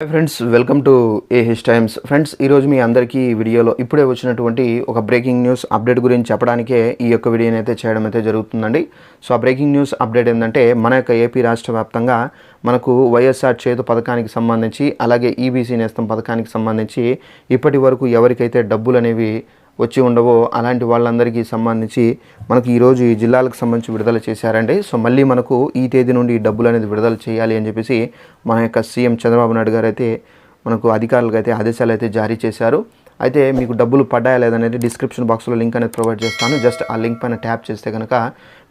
Hi friends welcome to AH times friends ఈరోజు మీ అందరికీ వీడియోలో ఇప్పుడే వచ్చినటువంటి ఒక బ్రేకింగ్ న్యూస్ అప్డేట్ గురించి చెప్పడానికే ఈ యొక్క వీడియోని అయితే చేయడం అయితే జరుగుతుందండి. సో ఆ బ్రేకింగ్ న్యూస్ అప్డేట్ ఏంటంటే మన యొక్క ఏపీ రాష్ట్ర వ్యాప్తంగా మనకు వైఎస్ఆర్ చేతు పథకానికి సంబంధించి అలాగే ఈబీసీ నేస్తం పథకానికి సంబంధించి ఇప్పటి వరకు ఎవరికైతే డబ్బులు అనేవి వచ్చి ఉండవో అలాంటి వాళ్ళందరికీ సంబంధించి మనకు ఈరోజు ఈ జిల్లాలకు సంబంధించి విడుదల చేశారండి. సో మళ్ళీ మనకు ఈ తేదీ నుండి ఈ డబ్బులు అనేది విడుదల చేయాలి అని చెప్పేసి మన యొక్క సీఎం చంద్రబాబు నాయుడు గారు అయితే మనకు అధికారులకు అయితే ఆదేశాలు అయితే జారీ చేశారు. అయితే మీకు డబ్బులు పడ్డాయా లేదనేది డిస్క్రిప్షన్ బాక్స్లో లింక్ అనేది ప్రొవైడ్ చేస్తాను. జస్ట్ ఆ లింక్ పైన ట్యాప్ చేస్తే కనుక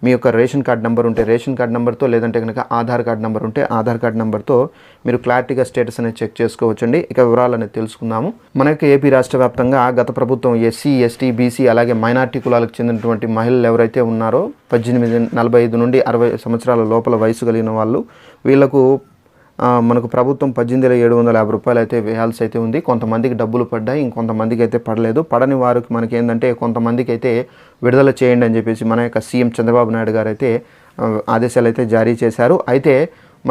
మీ యొక్క రేషన్ కార్డ్ నెంబర్ ఉంటే రేషన్ కార్డ్ నెంబర్తో లేదంటే కనుక ఆధార్ కార్డ్ నెంబర్ ఉంటే ఆధార్ కార్డ్ నెంబర్తో మీరు క్లారిటీగా స్టేటస్ అనేది చెక్ చేసుకోవచ్చండి. ఇక వివరాలు అనేది తెలుసుకుందాము. మన యొక్క ఏపీ రాష్ట్ర వ్యాప్తంగా గత ప్రభుత్వం ఎస్సీ ఎస్టీ బీసీ అలాగే మైనార్టీ కులాలకు చెందినటువంటి మహిళలు ఎవరైతే ఉన్నారో పద్దెనిమిది నలభై ఐదు నుండి అరవై సంవత్సరాల లోపల వయసు కలిగిన వాళ్ళు వీళ్ళకు మనకు ప్రభుత్వం పద్దెనిమిది వేల ఏడు వందల యాభై రూపాయలు అయితే వేయాల్సి అయితే ఉంది. కొంతమందికి డబ్బులు పడ్డాయి ఇంకొంతమందికి అయితే పడలేదు. పడని వారికి మనకి ఏంటంటే కొంతమందికి అయితే విడుదల చేయండి అని చెప్పేసి మన యొక్క సీఎం చంద్రబాబు నాయుడు గారు అయితే ఆదేశాలు అయితే జారీ చేశారు. అయితే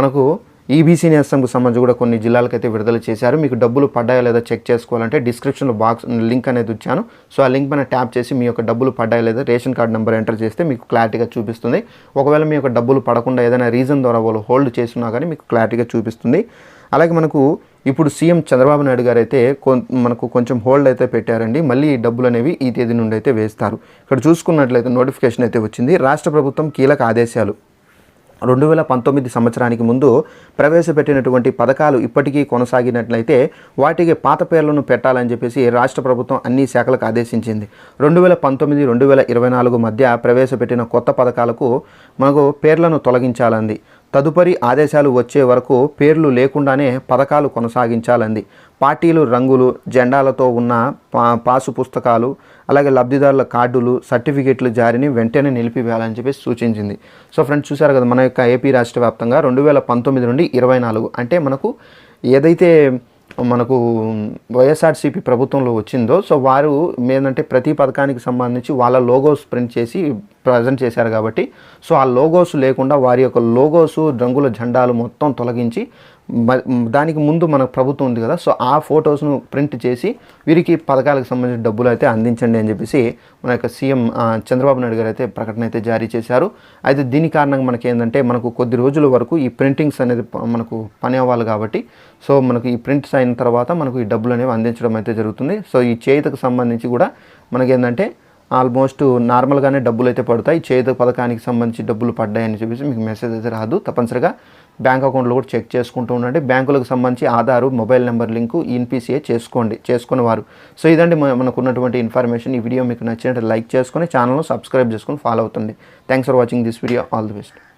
మనకు ఈబీసీ నేస్తంకు సంబంధించి కూడా కొన్ని జిల్లాలకు అయితే విడుదల చేశారు. మీకు డబ్బులు పడ్డాయో లేదా చెక్ చేసుకోవాలంటే డిస్క్రిప్షన్లో బాక్స్ లింక్ అనేది ఇచ్చాను సో ఆ లింక్ పైన ట్యాప్ చేసి మీ యొక్క డబ్బులు పడ్డాయో లేదా రేషన్ కార్డ్ నెంబర్ ఎంటర్ చేస్తే మీకు క్లారిటీగా చూపిస్తుంది. ఒకవేళ మీ యొక్క డబ్బులు పడకుండా ఏదైనా రీజన్ ద్వారా వాళ్ళు హోల్డ్ చేస్తున్నా కానీ మీకు క్లారిటీగా చూపిస్తుంది. అలాగే మనకు ఇప్పుడు సీఎం చంద్రబాబు నాయుడు గారు అయితే కొం- మనకు కొంచెం హోల్డ్ అయితే పెట్టారండి. మళ్ళీ ఈ డబ్బులు అనేవి ఈ తేదీ నుండి అయితే వేస్తారు. ఇక్కడ చూసుకున్నట్లయితే నోటిఫికేషన్ అయితే వచ్చింది. రాష్ట్ర ప్రభుత్వం కీలక ఆదేశాలు. రెండు వేల పంతొమ్మిది సంవత్సరానికి ముందు ప్రవేశపెట్టినటువంటి పథకాలు ఇప్పటికీ కొనసాగినట్లయితే వాటికి పాత పేర్లను పెట్టాలని చెప్పేసి రాష్ట్ర ప్రభుత్వం అన్ని శాఖలకు ఆదేశించింది. రెండు వేల పంతొమ్మిది రెండు వేల ఇరవై నాలుగు మధ్య ప్రవేశపెట్టిన కొత్త పథకాలకు మనకు పేర్లను తొలగించాలంది. తదుపరి ఆదేశాలు వచ్చే వరకు పేర్లు లేకుండానే పథకాలు కొనసాగించాలంది. పార్టీలు రంగులు జెండాలతో ఉన్న పా పాసు పుస్తకాలు అలాగే లబ్ధిదారుల కార్డులు సర్టిఫికెట్లు జారిని వెంటనే నిలిపివేయాలని చెప్పి సూచించింది. సో ఫ్రెండ్స్ చూసారు కదా మన యొక్క ఏపీ రాష్ట్ర వ్యాప్తంగా రెండు వేల పంతొమ్మిది నుండి ఇరవై నాలుగు అంటే మనకు ఏదైతే మనకు వైఎస్ఆర్సీపీ ప్రభుత్వంలో వచ్చిందో సో వారు ఏంటంటే ప్రతి పథకానికి సంబంధించి వాళ్ళ లోగోస్ ప్రింట్ చేసి ప్రజెంట్ చేశారు కాబట్టి. సో ఆ లోగోస్ లేకుండా వారి యొక్క లోగోస్ రంగుల జెండాలు మొత్తం తొలగించి మ- దానికి ముందు మన ప్రభుత్వం ఉంది కదా. సో ఆ ఫొటోస్ను ప్రింట్ చేసి వీరికి పథకాలకు సంబంధించిన డబ్బులు అయితే అందించండి అని చెప్పేసి మన యొక్క సీఎం చంద్రబాబు నాయుడు గారు అయితే ప్రకటన అయితే జారీ చేశారు. అయితే దీని కారణంగా మనకి ఏంటంటే మనకు కొద్ది రోజుల వరకు ఈ ప్రింటింగ్స్ అనేది మనకు పని అవ్వాలి కాబట్టి. సో మనకు ఈ ప్రింట్స్ అయిన తర్వాత మనకు ఈ డబ్బులు అనేవి అందించడం అయితే జరుగుతుంది. సో ఈ చేతికి సంబంధించి కూడా మనకి ఏంటంటే ఆల్మోస్ట్ నార్మల్గానే డబ్బులు అయితే పడతాయి. చేత పథకానికి సంబంధించి డబ్బులు పడ్డాయని చెప్పేసి మీకు మెసేజ్ అయితే రాదు. తప్పనిసరిగా బ్యాంక్ అకౌంట్లో కూడా చెక్ చేసుకుంటూ ఉండండి. బ్యాంకులకు సంబంధించి Aadhaar mobile number link NPCI చేసుకోండి చేసుకునేవారు. సో ఇదండి మన- ఇన్ఫర్మేషన్. ఈ వీడియో మీకు నచ్చినట్టు లైక్ చేసుకొని ఛానల్ను సబ్స్క్రైబ్ చేసుకొని ఫాలో అవుతుంది. Thanks for watching this video. All the best.